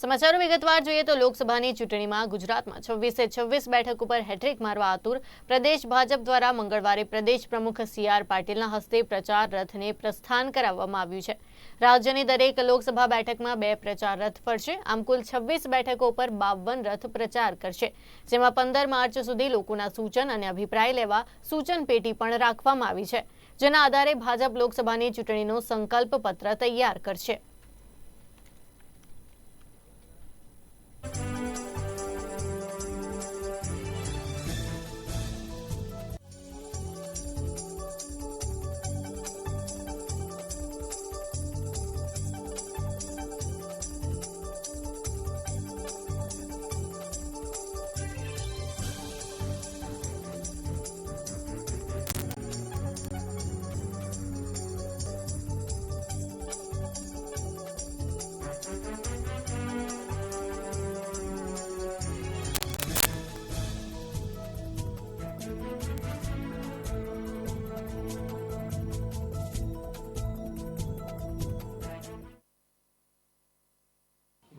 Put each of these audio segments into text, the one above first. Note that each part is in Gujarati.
સમાચારો વિગતવાર જોઈએ તો લોકસભાની ચૂંટણીમાં ગુજરાતમાં છવ્વીસે છવ્વીસ બેઠક ઉપર હેટ્રિક મારવા આતુર. પ્રદેશ ભાજપ દ્વારા મંગળવારે પ્રદેશ પ્રમુખ સી આર પાટીલના હસ્તે પ્રચાર રથને પ્રસ્થાન કરાવવામાં આવ્યું છે. રાજ્યની દરેક લોકસભા બેઠકમાં બે પ્રચાર રથ ફરશે. આમ કુલ છવ્વીસ બેઠકો પર બાવન રથ પ્રચાર કરશે, જેમાં પંદર માર્ચ સુધી લોકોના સૂચન અને અભિપ્રાય લેવા સૂચન પેટી પણ રાખવામાં આવી છે, જેના આધારે ભાજપ લોકસભાની ચૂંટણીનો સંકલ્પ પત્ર તૈયાર કરશે.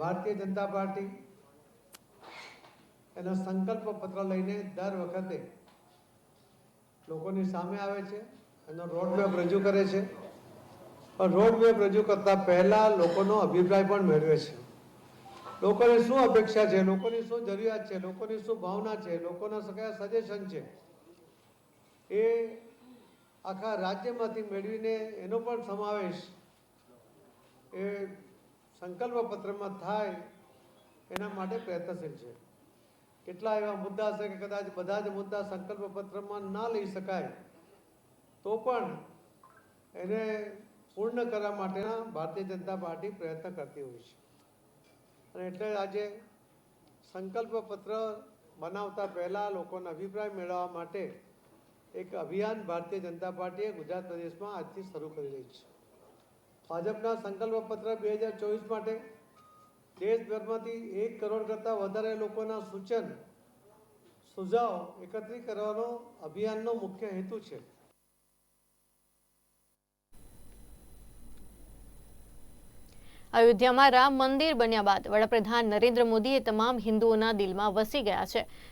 ભારતીય જનતા પાર્ટી એનો સંકલ્પ પત્ર લઈને દર વખતે લોકોની સામે આવે છે, એનો રોડમેપ રજૂ કરે છે. પણ રોડમેપ રજૂ કરતા પહેલા લોકોનો અભિપ્રાય પણ મેળવે છે. લોકોની શું અપેક્ષા છે? લોકોની શું જરૂરિયાત છે? લોકોની શું ભાવના છે? લોકોના કયા સજેશન છે? એ આખા રાજ્યમાંથી મેળવીને એનો પણ સમાવેશ એ સંકલ્પ પત્રમાં થાય, એના માટે પ્રયત્નશીલ છે. કેટલા એવા મુદ્દા છે કે કદાચ બધા જ મુદ્દા સંકલ્પ પત્રમાં ના લઈ શકાય, તો પણ એને પૂર્ણ કરવા માટેના ભારતીય જનતા પાર્ટી પ્રયત્ન કરતી હોય છે. અને એટલે આજે સંકલ્પ પત્ર બનાવતા પહેલાં લોકોના અભિપ્રાય મેળવવા માટે એક અભિયાન ભારતીય જનતા પાર્ટીએ ગુજરાત પ્રદેશમાં આજથી શરૂ કરી રહી છે. ભાજપના સંકલ્પ પત્ર બે હજાર ચોવીસ માટે દેશભરમાંથી એક કરોડ કરતાં વધારે લોકોના સૂચન, સુઝાવ એકત્રિત કરવાનો અભિયાનનો મુખ્ય હેતુ છે. અયોધ્યામાં રામ મંદિર બન્યા બાદ વડાપ્રધાન નરેન્દ્ર મોદીએ તમામ હિન્દુઓના દિલમાં વસી ગયા છે.